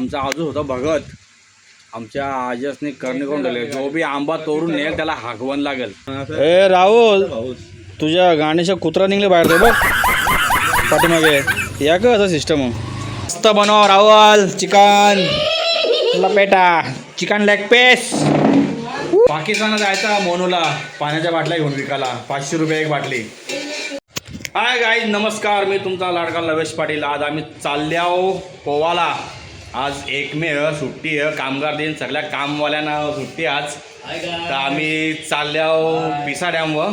आमचा आजू होता भगत. आमच्या आजसने करणे करून ठेवले जो बी आंबा तोडून नेल त्याला हागवण लागेल. ए राहुल तुझ्या गाण्याच्या कुत्रा निघले बाहेर बघ. पाठीमागे. या का असं सिस्टम मस्त बनव राहुल. चिकन. लपेटा चिकन लेग पीस पाकिस्तानात जायचा मोनूला. पाण्याच्या बाटल्या घेऊन विकायला. पाचशे रुपये एक बाटली. हाय गाईज नमस्कार. मी तुमचा लाडका लवेश पाटील. आज आम्ही चालल्याव पोवाला. आज एकमेव सुट्टी आहे. कामगार दिन सगळ्या कामवाल्यांना सुट्टी आज. तर आम्ही चालल्याव पिसा डॅमवर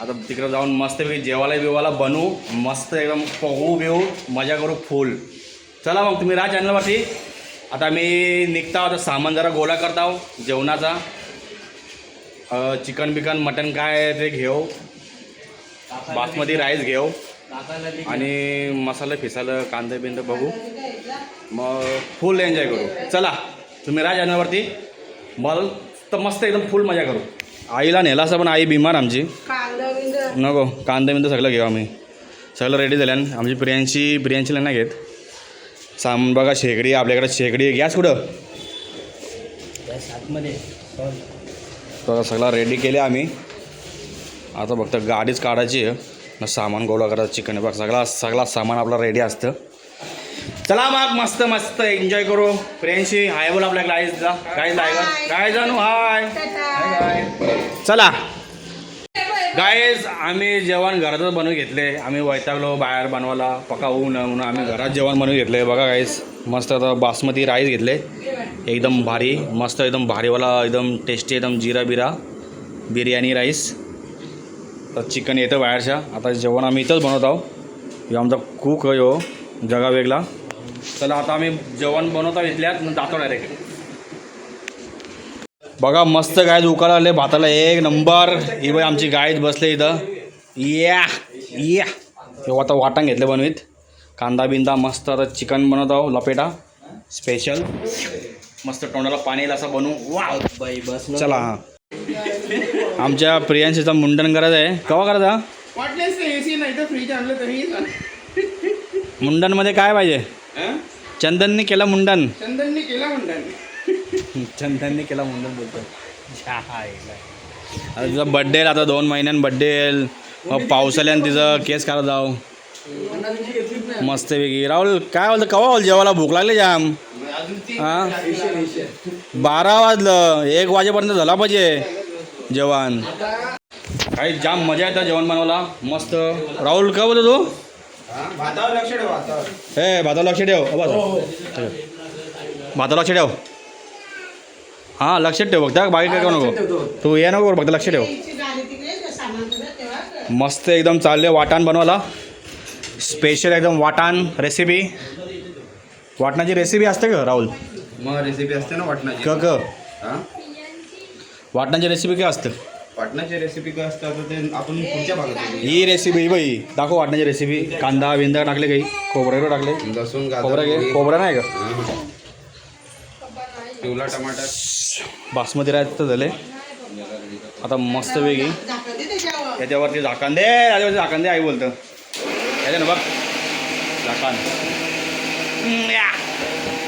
आता तिकडं जाऊन मस्तपैकी जेवायला बिवायला बनवू. मस्त एकदम पोहू बिहू मजा करू फुल. चला मग तुम्ही राहा चॅनलवरती आता मी निघता आता सामान जरा गोळा करता आहो जेवणाचा. चिकन बिकन मटन काय ते घेऊ. बासमती राईस घेऊ. आणि मसाला फिसालं कांदे बिंद बघू. मग फुल एन्जॉय करू. चला तुम्ही राहा चॅनलवरती मला तर मस्त एकदम फुल मजा करू. आईला नेला असं पण आई बिमार आमची. नको कांदे बिंद सगळं घेऊ आम्ही. सगळं रेडी झाल्यान आमची प्रियांशी प्रियांशीला नाही घेत. सामान बघा शेगडी आपल्याकडे शेगडी गॅस कुठं? तर सगळा रेडी केले आम्ही. आता फक्त गाडीच काढायची आहे. न सामान गोळा करायचं चिकन बघ सगळा सगळा सामान आपला रेडी असतं. चला मग मस्त मस्त एन्जॉय करू. प्रियांशी हाय बोल आपल्या गाईजला गाईज लायगर काय जाणू हाय चला. गायज आम्ही जेवण घरातच बनवून घेतले. आम्ही वैतागलो बाहेर बनवायला. पका होऊ नये म्हणून आम्ही घरात जेवण बनवून घेतले. बघा गायज मस्त आता बासमती राईस घेतले. एकदम भारी मस्त एकदम भारीवाला एकदम टेस्टी एकदम जिरा बिरा बिर्याणी राईस तर चिकन येतं बाहेरच्या. आता जेवण आम्ही इथंच बनवत आहोत. आमचा कुक आहे हो जगा वेगळा. चला आता आम्ही जेवण बनवता इथल्यात जातो डायरेक्ट बघा मस्त गाय उकाला आले भाताला एक नंबर ही बाई आमची गायच बसले इथं. या या हे आता वाटण घेतले बनवीत. कांदा बिंदा मस्त आता चिकन बनवत आहो लपेटा. स्पेशल मस्त तोंडाला पाणी असं बनवू. वा बाई बस चला. हां आमच्या प्रियांशीचा मुंडन करायचं आहे. केव्हा करायचा वाटलेच एसी नाही तर फ्रीज आणलं तरी. मुंडनमध्ये काय पाहिजे? चंदननी केलं मुंडन. चंदनने केला म्हणतात चंदननी केला मुंडन बोलतो आता तिचा बड्डे आता दोन महिन्यान बड्डे येईल. तिचं केस काढत जाऊ. मस्त वेगळी राहुल काय बोलतं? कवा बोल जेवायला भूक लागली जाम. हां? बारा वाजलं. एक वाजेपर्यंत झाला पाहिजे. जेवण. काही जाम मजा येतं जेवण बनवायला. मस्त. राहुल काय बोलतो तू? भातावर लक्ष ठेवा भातावर. हे भाताला लक्ष ठेव. हो लक्ष ठेव. हां लक्षात ठेव फक्त. बाकी काय करू नको. तू ये नको फक्त लक्ष ठेव. मस्त एकदम चालले वाटाण बनवायला. स्पेशल एकदम वाटाण रेसिपी वाटणाची रेसिपी असते का राहुल? मग रेसिपी असते ना वाटणाची. क क. हा? वाटणाची रेसिपी काय असतं? वाटणाची रेसिपी काय असते? आता ते आपण पुढच्या भागात. ही रेसिपी बाई दाखव वाटणाची रेसिपी कांदा बिंदा टाकले काही. खोबरं टाकले. लसूण खोबरं घे गाजर खोबरं नाही का. पिवळा टमाटर. बासमती तर झाले. आता मस्त वेगळी. झाकण दे त्याच्यावर याच्यावरती झाकण दे याच्यावरती झाकण दे आई बोलतं. याच्या ना बघ. झाकण. हम्म, या.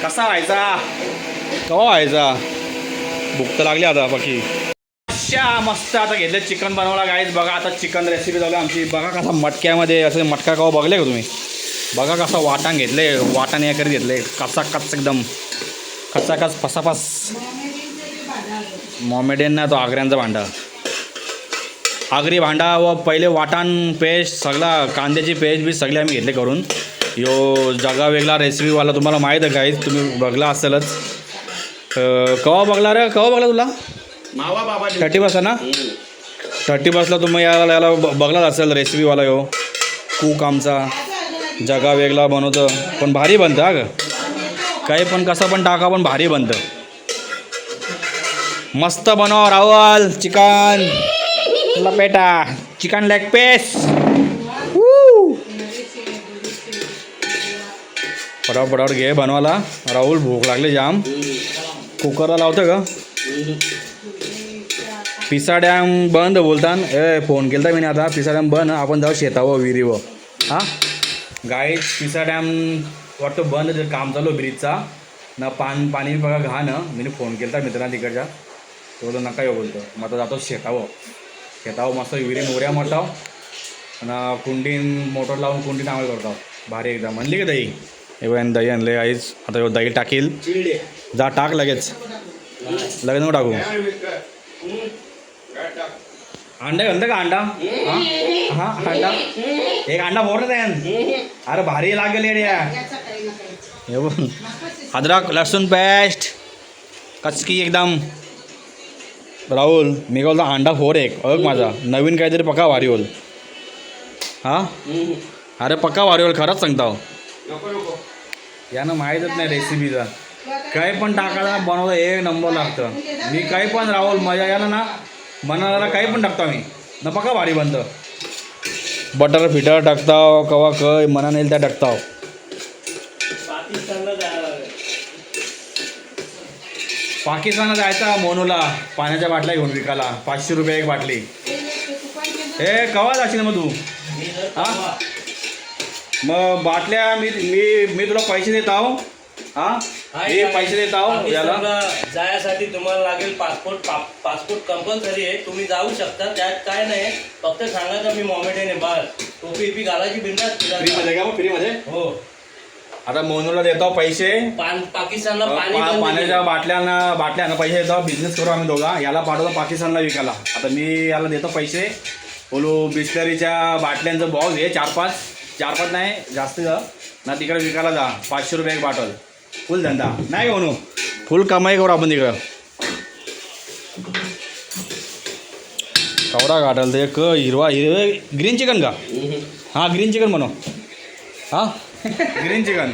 कसा व्हायचा? कवा व्हायचा? भूक तर लागली आता बाकी. अशा मस्त आता घेतले चिकन बनवला गाईज बघा आता चिकन रेसिपी झाली आमची. बघा कसा मटक्यामध्ये असं मटका कवा बघले का तुम्ही? बघा कसा वाटाण घेतले वाटाण या करी घेतले. कचा कच एकदम. कचा कच फसाफस. मॉमेडियन ना तो आग्र्यांचा भांडा. आगरी भांडा व पहिले वाटाण पेस्ट सगळा कांद्याची पेस्ट बी सगळे आम्ही घेतले करून. यो जगा वेगळा रेसिपीवाला तुम्हाला माहीत आहे काहीच तुम्ही बघला असेलच. कवा बघला रे कवा बघला तुला? मावा बाबा थर्टी बस ना थर्टी बसला तुम्ही याला याला ब- बघलाच असेल रेसिपीवाला हो कूक आमचा. जगा वेगळा बनवतं. पण भारी बनतं हा काही पण कसं पण टाका पण भारी बनतं. मस्त बनव राहुल. चिकन. लपेटा चिकन लेग पीस फटाफट घे बनवायला. राहुल भूक लागली जाम. कुकरला लावतं का पिसा डॅम बंद बोलतान. ए फोन केला मी आता. पिसा डॅम बंद. आपण जाऊ शेतावं विहिरीवर. हां? गाई पिसा डॅम वाटतं बंद जर काम चालू ब्रिजचा. ना पान पाणी बघा घा ना मी फोन केला मित्रांना तिकडच्या. तो बोलतो नका येऊ बोलतो. मग आता जातो शेतावं शेतावं मस्त विहिरीन उऱ्या मारताव आणि कुंडीन मोटर लावून कुंडीन आंघोळ करतो भारी एकदम. म्हणली का ताई? हे बघ दही आणले आईच. आता दही टाकील. जा टाक लगेच. लगेच नको टाकू. अंडा घालतं का अंडा? हा? अंडा? एक अंडा फोड आहे अरे भारी लागेल हे बघ. अद्रक लसूण पेस्ट कचकी एकदम. राहुल मी बोलतो अंडा फोर एक. अग माझा. नवीन काहीतरी पक्का भारी होईल हा? अरे पक्का भारी होईल खरंच सांगता. हो. यानं माहीतच नाही रेसिपीचा काही पण टाकायला बनवता एक नंबर लागतं. मी काही पण राहुल मजा याला ना बनायला काही पण टाकतो मी ना पक्का भारी बनतं? बटर फिटर टाकताव कवा कय मना नेल त्या टाकताव. पाकिस्तानात जायचा मोनूला पाण्याच्या बाटल्या घेऊन विकायला. पाचशे रुपये एक बाटली. हे कवा जाशील मग तू? हा? मग बाटल्या मी मी मी तुला पैसे देत आहो. हा? मी पैसे देत आहो याला. जायसाठी तुम्हाला लागेल पासपोर्ट पासपोर्ट कंपल्सरी आहे. तुम्ही जाऊ शकता त्यात काय नाही. फक्त सांगायचं मी मॉमेडियन आहे बस. टोपी बिपी घालायची बिंदास फ्रीमध्ये का मग? फ्रीमध्ये हो. आता मोनूला देतो पैसे. पान पाकिस्तानला पाणी पा- बंद पाण्याच्या केलं. बाटल्यांना बाटल्यांना पैसे देतो. बिझनेस करू आम्ही दोघा. याला पाठवतो पाकिस्तानला विकायला. आता मी याला देतो पैसे. बोलू बिस्लरीच्या बाटल्यांचं बॉक्स आहे चार पाच चार पाच नाही जास्त जा. ना तिकडे विकायला जा. पाचशे रुपये एक बॉटल फुल धंदा. नाही का म्हणू? फुल कमाई करू आपण तिकडं. कवरा घाटल ते एक हिरवा हिरवे ग्रीन चिकन का? हां ग्रीन चिकन बनव. हां? ग्रीन चिकन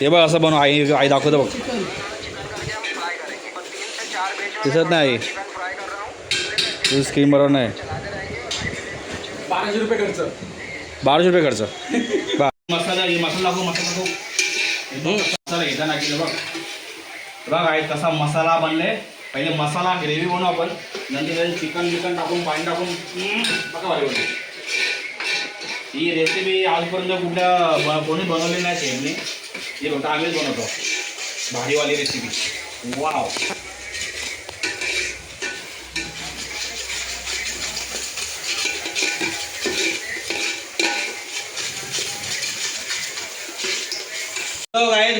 ते बघ असं बनव. आई आई दाखवतो बघ. दिसत नाही. स्क्रीन बरोबर नाही. बाराशे रुपये खर्च. बाराशे रुपये खर्च. बा मसाला हे मसाला दाखव मसाला दाखव. हे बघ, मसाला घेता नाकीला बघ. बघ आहे कसा मसाला बनले पहिले मसाला ग्रेव्ही बनवू आपण. नंतर चिकन बिकन टाकून पाणी टाकून. हम्म, बघा भारी बनते ही रेसिपी आजपर्यंत कुठल्या ब- कोणी बनवली नाही शेफने हे फक्त आम्हीच बनवतो. भारीवाली रेसिपी वाव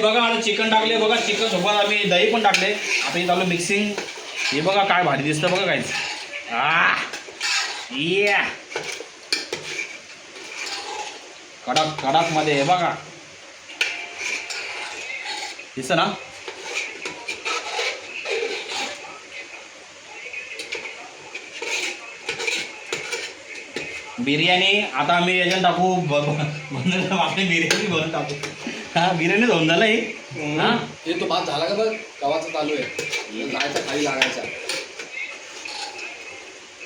बघा आता चिकन टाकले बघा चिकन सोबत आम्ही दही पण टाकले. आता इथं आलं मिक्सिंग हे बघा काय भारी दिसतं बघा काहीच आ या. कडक कडकमध्ये हे बघा. दिसतं ना? बिर्याणी आता आम्ही याच्यात टाकू आपली बिर्याणी भरून टाकू. हा बिर्याणी होऊन झालं हे हा? हे तो भात झाला का बघ? गव्हाचा चालू आहे. जायचा खाली लागायचा.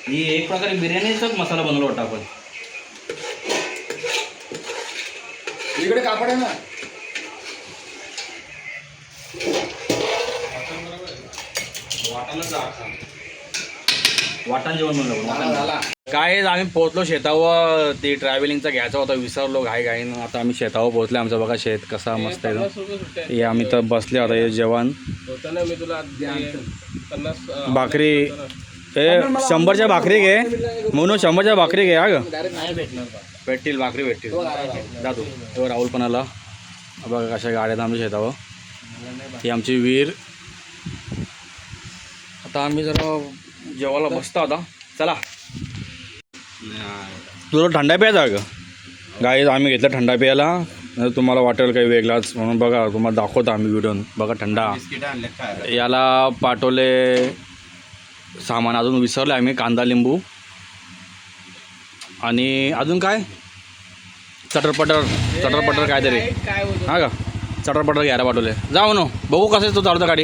ही एक प्रकारे बिर्याणीचाच मसाला बनवला होता आपण. इकडे कापड आहे ना. वाटण जेवण बनवलं झाला वाटण. झाला. काय आम्ही पोहोचलो शेतावर ते ट्रॅव्हलिंगचा घ्यायचा होता विसरलो घाई घाईनं. आता आम्ही शेतावर पोहोचले आमचं बघा शेत कसा मस्त आहे. पन्नास रुपये सुट्टे. हे आम्ही तर बसले आता हे जेवण. होतं ना मी तुला ते पन्नास अं, भाकरी. ए शंभरच्या भाकरी घे. म्हणून शंभरच्या भाकरी घे हा ग. नाही भेटणार बा. भेटतील भाकरी भेटतील. जातो तो. राहुल पण आला. बघा कशा गाड्या आहेत आमच्या शेतावर. ही आमची वीर आता आम्ही जरा जेवायला बसतो आता. चला. तुला थंडा प्यायचा का? गाई आम्ही घेतला थंडा प्यायला. तुम्हाला वाटेल काही वेगळाच. म्हणून बघा तुम्हाला दाखवतो आम्ही व्हिडिओ बघा थंडा. याला पाठवले सामान. अजून विसरले आम्ही कांदा लिंबू. आणि अजून काय? चटरपटर चटरपटर काय होतं हा का? चटरपटर घ्यायला पाठवले. जा म्हणू. बघू कसं तो चालतं गाडी.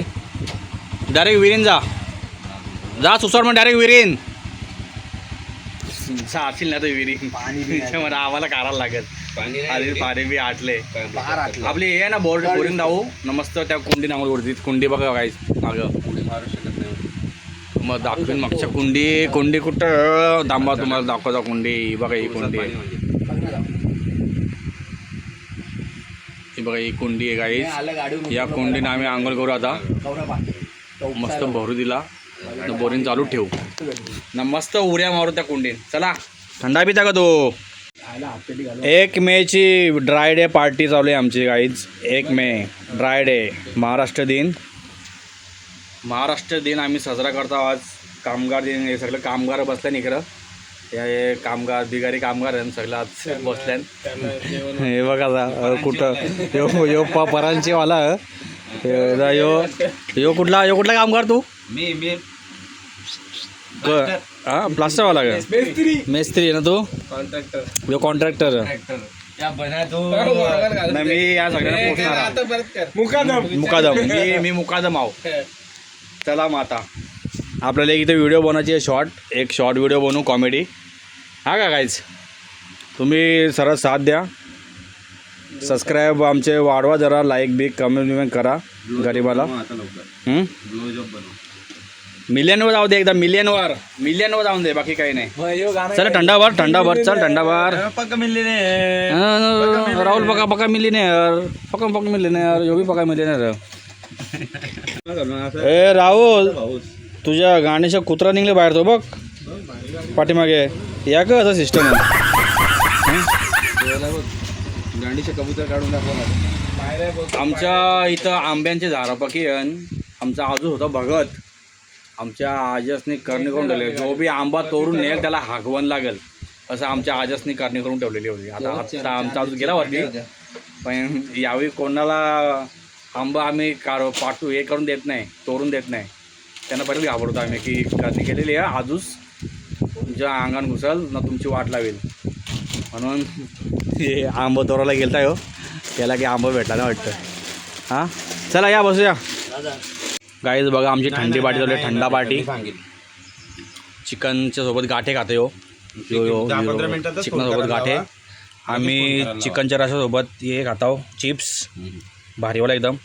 डायरेक्ट विरीन जा. जा सुसर मग डायरेक्ट विरीन असेल ना तर मला आम्हाला काढायला लागेल. पाणी आधी पाणी बी आटले. बाहेर आटलं. आपली हे आहे ना बोर्ड बोरिंग दाऊ न मस्त त्या कुंडी नांगोल वरती कुंडी बघा काय मागं. पुढे मारू शकत नाही. मग दाखवीन मागच्या कुंडी. कुंडी कुठं? दांबा तुम्हाला दाखवता कुंडी. ही बघा ही कुंडी. आहे. ही बघा ही कुंडी आहे गाईस आलं या कुंडीने आम्ही आंघोळ करू आता. मस्त भरू दिला. न बोरिंग चालू ठेवू. न मस्त उड्या मारू त्या कुंडीत. चला. थंडा पिता का तो? एक मेची ड्राय डे पार्टी चालू आहे आमची गाईज एक मे ड्राय डे महाराष्ट्र दिन. महाराष्ट्र दिन आम्ही साजरा करतो आज. कामगार दिन हे सगळं कामगार बसल्यान इकडं. हे कामगार बिगारी कामगार आहे सगळं आज बसल्यान हे बघा कुठं? यो यो प परांची वाला यो यो कुठला यो कुठला कामगार तू? मी मी हा प्लास्टरवाला का मेस्त्री. आहे ना तू? कॉन्ट्रॅक्टर कॉन्ट्रॅक्टर मी या सगळ्यांना पोचणार मुकादम. मुकादम. मी मी मुकादम आहो. चला मग आता. आपल्याला एक इथे व्हिडिओ बनवायची आहे शॉर्ट एक शॉर्ट व्हिडिओ बनवू कॉमेडी हा का काहीच तुम्ही सरळ साथ द्या. सबस्क्राईब आमचे वाढवा जरा लाईक बिक कमेंट बिमेंट करा गरीबाला. हं? जॉब बनव. मिलियनवर जाऊ दे एकदा मिलियनवर. मिलियनवर जाऊन दे बाकी काही नाही. चल थंडा भर थंडा भर चल थंडा भर पक्का अं, राहुल पका पका मिलियनेर पका पका मिलियनेर यो बी पका मिलियनेर ए राहुल तुझ्या गाण्याच्या कुत्रा निघले बाहेर तो बघ. पाठीमागे. या का असं सिस्टम आहे. गांडीचे कबूतर काढून दाखवा आमच्या इथं आंब्यांचे झाडं पकी आमचा आजू होता भगत. आमच्या आजसनी करणी करून ठेवले जो बी आंबा तोडून नेल त्याला हागवण लागेल. असं आमच्या आजसनी करणी करून ठेवलेली होती. आता आता आमचा आजू गेला वरती. पण यावेळी कोणाला आंबा आम्ही कार पाठवू हे करून देत नाही तोडून देत नाही. त्यांना पहिले घाबरतो आम्ही की करणी केलेली आहे आजूच तुमच्या अंगण घुसल ना तुमची वाट लावेल. म्हणून हे आंबा तोराला गेलता हो. त्याला की आंबा भेटला ना वाटतं. हां? चला या बसूया. गाईज बघा आमची थंडी पार्टी चालू आहे थंडा पार्टी. चिकनच्या सोबत गाठे खाते हो. चिकनसोबत गाठे. आम्ही चिकनच्या रसासोबत हे खातो चिप्स भारीवाला एकदम.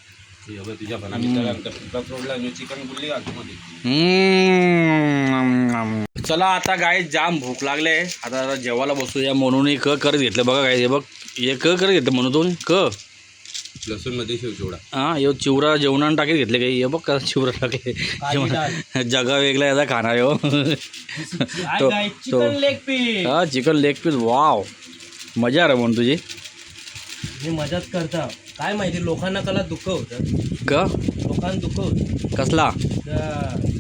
चला आता गाय जाम भूक लागले. आता जेवायला बसूया म्हणून क करत घेतलं. बघा काय हे बघ. हे क करत घेतलं म्हणून क. लसूणमध्ये शिवचिवडा हां यो चिवरा जेवणानं टाकीत घेतले काही. हे बघ का चिवरा टाकले जेवण जगा वेगळा याचा खाणार हो तो तो लेग पीस हा चिकन लेग पीस वाव मजा रे म्हणून तुझी. मी मजाच करता. काय माहिती लोकांना कला दुःख होतं. क? लोकांना दुःख होतं. कसला?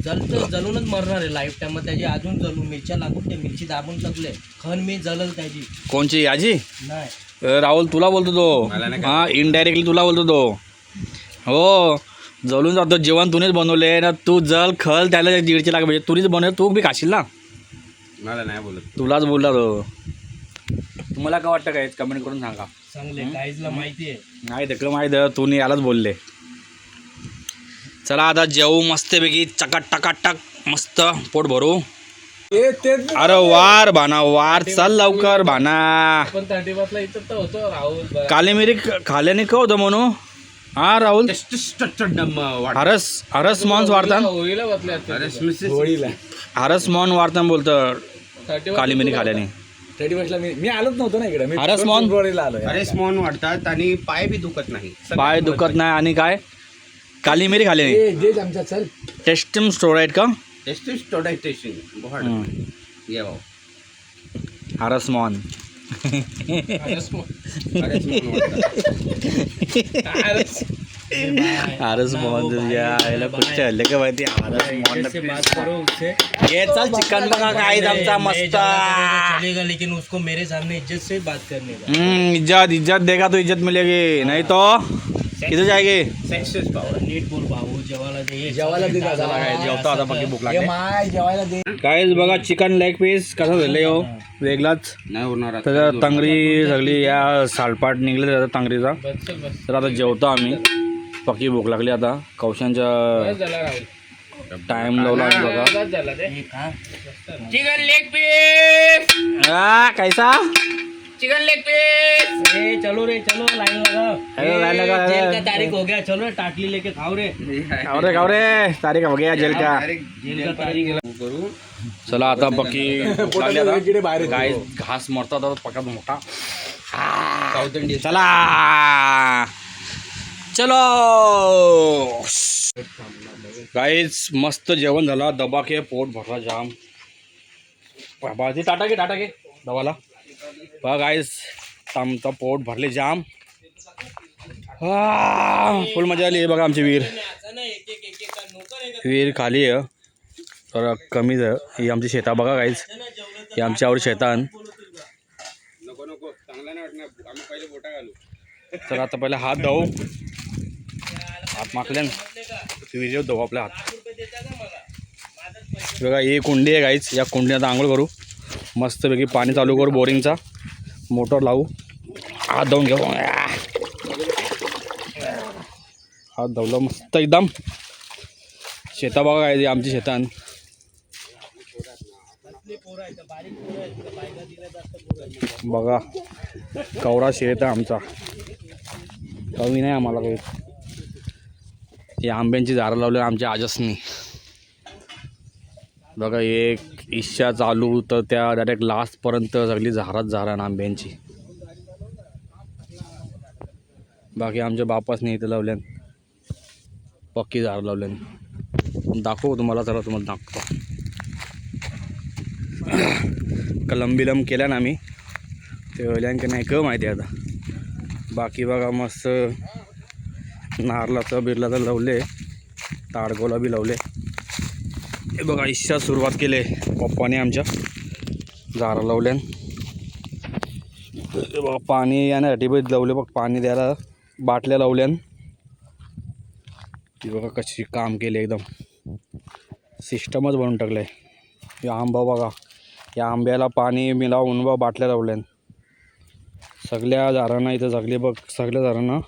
जलतं जलूनच मरणार आहे लाईफ टाइम मग त्याची अजून जलू मिरच्या लागून ते मिरची दाबून टाकले. खन मी जलल त्याची. कोणची? याची? नाही. राहुल तुला बोलतो तो. हां इनडायरेक्टली तुला बोलतो तो. हो जळून जातो. जेवण तूनेच बनवले ना तू जल खल त्याला दीडशे लाख म्हणजे तुरीच बनव तू बी खाशील ना? मला नाही बोलत. तुलाच बोलला तो. तुम्हाला काय वाटतं काय? कमेंट करून सांगा. चांगले माहिती आहे. नाही ते माहीत आहे, तू यालाच बोलले. चला आता जेवू मस्तपैकी. चकाट टकाट टक मस्त पोट भरू. अरे वार भाना वार चल लवकर भाना पण थर्टी बसला इथं तर होतो राहुल काली मिरी खाल्याने का होतं म्हणू? हा राहुल? हरस हरस मॉन्स वाढतान होळीला हरस मॉन वाढताना बोलतं थर्टी काली मिरी खाल्याने थर्टी फर्स्टला मी मी आलोच नव्हतो ना इकडे. मी हरस मॉन? फेब्रुवारीला आलो अरे स्मॉन वाढतात आणि पाय बी दुखत नाही. पाय दुखत नाही आणि काय? काली मिरी खाल्याने जे आमच्या चल. टेस्टिंग स्टोर आहेत का? टेस्ट स्टोडायटेशन बहुत ये भाऊ हरस मॉन हरस मॉन तुझ्या आईला कुठे हल्ले का माहिती? हरस मॉन ये चल चिकन बघा काय आमचा मस्त. चलेगा लेकिन उसको मेरे सामने इज्जत से बात करने का. हम्म, इज्जत इज्जत देगा तो इज्जत मिलेगी. नहीं तो? किधर जाएगी सेक्सेस पावर नीट बोल भाऊ जेवायला दे. जेवायला दे दादा. जेवतो आता बाकी भूक लागली माय जेवायला दे. काय बघा चिकन लेग पीस कसं झालं हो? वेगळाच. नाही होणार. त्याच्या तंगडी सगळी या सालपाट निघले त्याचा बस तर आता जेवतो आम्ही. पक्की भूक लागली आता. कौशांच्या टाइम लावला आम्ही बघा. चिकन लेग पीस आ, कैसा? चिकन लेग पीस ए चलो रे चलो लाइन लगा अरे, लाइन लगा, जेल का तारीख हो गया चलो रे टाटली लेके खाओ रे। खाऊ रे खाऊ रे तारीख हो गया जेल का। जेल का तारीख करू चला आता आता गाय घास मरता आता पकात मोठा साऊथ इंडियन। चला। चलो। गाईच मस्त जेवण झाला दबाके पोट भरला जाम। बाजी टाटा घे टाटा घे दवाला बघा गाईस आमचं पोट भरले जाम। फुल मज़ा आली बघा आमची वीर। वीर खाली आहे तर कमीच आहे. ही आमची शेता बघा गाईच ही आमची आवड शेतान. तर आता पहिला हात धावू हात माकल्यान विजय धावू आपल्या हात. बघा, ही कुंडी आहे गाईच या कुंडीत आंघोळ करू. मस्तपैकी पाणी चालू करू बोरिंगचा. मोटर लावू. हात धावून घेऊ. हात धावलं मस्त एकदम. शेता बघा काय आमची शेतान बघा कवरा शेत आहे आमचा. कमी नाही आम्हाला काही. हे आंब्यांची झाडं लावले आमच्या आजसनी. बघा एक इच्छा चालू तर त्या डायरेक्ट लास्टपर्यंत सगळी झारात झारा आंब्यांची. बाकी आमच्या बापासने इथं लावल्यान. पक्की झाडं लावल्यान. दाखवू तुम्हाला चला तुम्हाला दाखवतो. कलम बिलम केल्या ना आम्ही. ते वल्यान की नाही क माहिती आहे आता. बाकी बघा मस्त. नारलाचं बिरलाचं लावले. ताडगोला बी लावले. हे बघा इशा सुरुवात केली पप्पाने आमच्या झाडं लावल्यान हे बघा पाणी येण्यासाठी पण लावले बघ पाणी द्यायला बाटल्या लावल्यान ती बघा कशी काम केले एकदम. सिस्टमच बनवून टाकलं आहे आंबा बघा या आंब्याला पाणी मिलावून बा बाटल्या लावल्यान सगळ्या झाडांना इथं जगले बघ सगळ्या झाडांना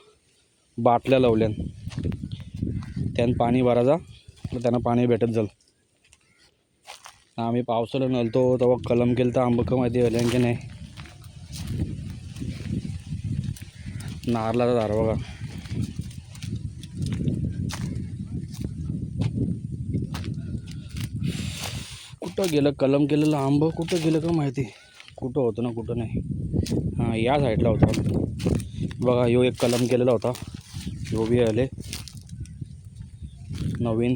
बाटल्या लावल्यान त्यानं पाणी भरायचा त्यांना पाणी भेटत जाईल आम्ही पावसाला नलतो तेव्हा कलम केलं तर आंबक का माहिती झालं की नाही? नारलाचा झाड बघा. कुठं गेलं? कलम केलेलं आंब कुठं गेलं का माहिती? कुठं होतं ना कुठं नाही. हां या साईडला होता. बघा ह्यो एक कलम केलेला होता. ह्यो बी आले. नवीन.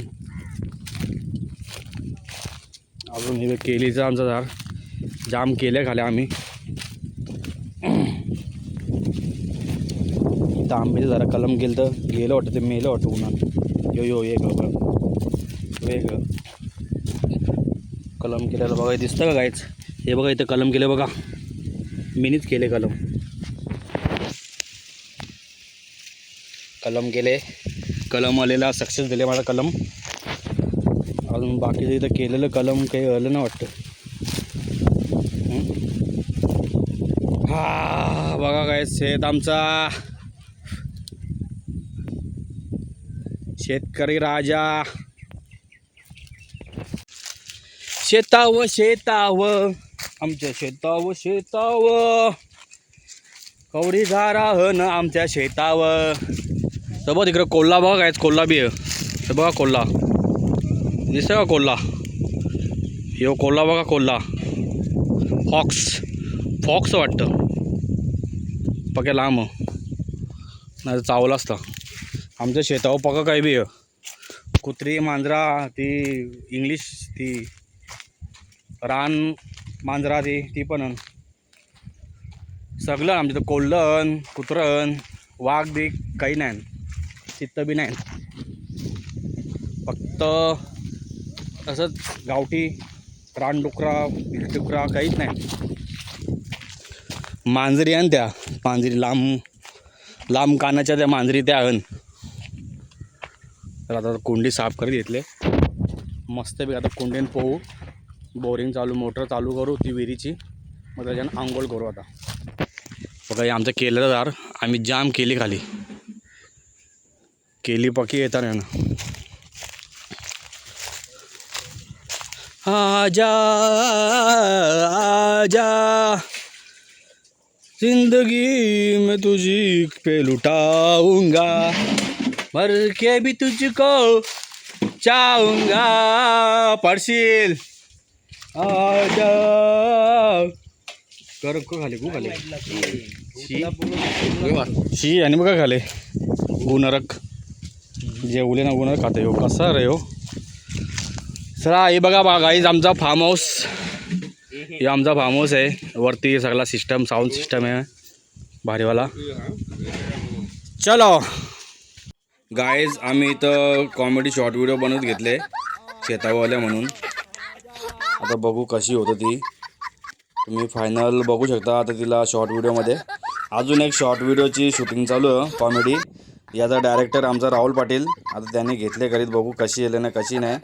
अजून हे केलीचं आमचं झाड. जाम केले खाले आम्ही. इथं आंब्याचं जरा कलम केलं तर गेलं वाटतं ते मेलं वाटतं उन्हात. यो यो एक वेग कलम केलेलं बघा दिसतं का काहीच हे बघा इथं कलम केलं बघा. मीनीच केले कलम. कलम केले. कलम आलेला सक्सेस दिले माझा कलम. अजून बाकीचं इथं केलेलं कलम काही आलं ना वाटतं. हा? बघा काय शेत आमचा. शेतकरी राजा. शेताव शेताव. आमच्या शेताव शेताव. कवडी झारा हन आमच्या शेताव. सोबत इकडं कोल्हा बघा काय कोल्हा बी आहे. बघा कोल्हा. दिसतं का कोल्हा? यो कोल्हा बघा कोल्हा. फॉक्स फॉक्स वाटतं. पक्या लांब. नाही तर चावलं असतं. आमच्या शेतावर पका काय बी कुत्री मांजरा ती इंग्लिश ती रान मांजरा ती ती पण सगळं आमच्या इथं कोल्हन कुत्रन वाघ बी काही नाही. चित्त बी नाही. फक्त तसंच गावठी रानडुकरा डुकरा काहीच नाही. मांजरी आहे त्या मांजरी लांब लांब कानाच्या त्या मांजरी त्या आण. तर आता कुंडी साफ करी घेतले. मस्त बी आता कुंडीन पोहू. बोरिंग चालू मोटर चालू करू ती विहिरीची. मग त्याच्यानं आंघोळ करू आता. बघा हे आमचं केलेलं दार आम्ही जाम केली खाली. केली पकी येतात यानं आजा आजा। ज़िंदगी में तुझी पे लुटाऊँगा, मर के भी तुझको चाहूँगा। पडशील आजा। कर खाली को शी। शी, आणि बघा खाले? गुनरक जेवले ना गुनरक खाते हो कसा रे हो? चला हे बघा बा गाईज आमचा फार्म हाऊस हे आमचा फार्म हाऊस आहे. वरती सगळा सिस्टम साऊंड सिस्टम आहे. भारीवाला. चलो. गाईज आम्ही इथं कॉमेडी शॉर्ट व्हिडिओ बनवत घेतले. शेतावाल्या म्हणून. आता बघू कशी होतं ती. तुम्ही फायनल बघू शकता आता तिला शॉर्ट व्हिडिओमध्ये अजून एक शॉर्ट व्हिडिओची शूटिंग चालू आहे कॉमेडी याचा डायरेक्टर आमचा राहुल पाटील. आता त्यांनी घेतले करीत बघू कशी येले ना कशी नाही.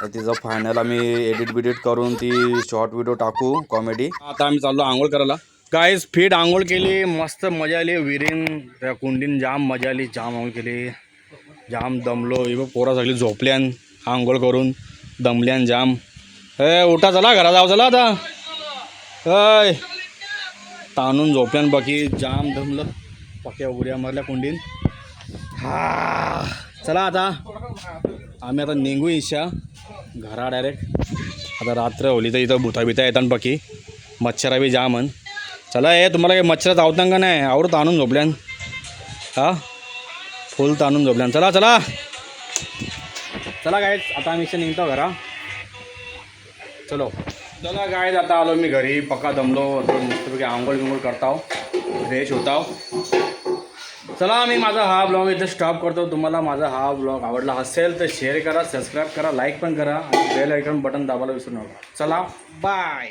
तर तिचं फायनल आम्ही एडिट बिडिट करून ती शॉर्ट व्हिडिओ टाकू कॉमेडी आता आम्ही चाललो आंघोळ करायला. काय फिट आंघोळ केली मस्त मजा आली. विरीन त्या कुंडीन जाम मजा आली जाम आंघोळ केली. जाम दमलो. इव पोरा सगळी झोपल्यान आंघोळ करून दमल्यान जाम. हे उठा चला घरा जाऊ चला आता. हय ताणून झोपल्यान बाकी जाम दमलं. पक्या उड्या मारल्या कुंडीन. हा चला आता. आम्ही आता निघू इशा घरा डायरेक्ट आता रात्र होली तर इथं भुता बिता येतात बाकी. मच्छरा बी जामन चला हे तुम्हाला काही मच्छर चावतान का नाही? आवडत आणून झोपल्यान. हा? फुल ताणून झोपल्यान. चला चला. चला गायच आता आम्ही इच्छा निघतो घरा. चलो. चला गायच आता आलो मी घरी. पक्का दमलो. आता मस्तपैकी आंघोळ बिंगोळ करताव. फ्रेश होताव. चला मी माझा हा ब्लॉग इथे स्टॉप करतो. तुम्हाला माझा हा ब्लॉग आवडला असेल तर शेअर करा सबस्क्राईब करा लाईक पण करा आणि बेल आयकॉन बटन दाबायला विसरू नका. चला बाय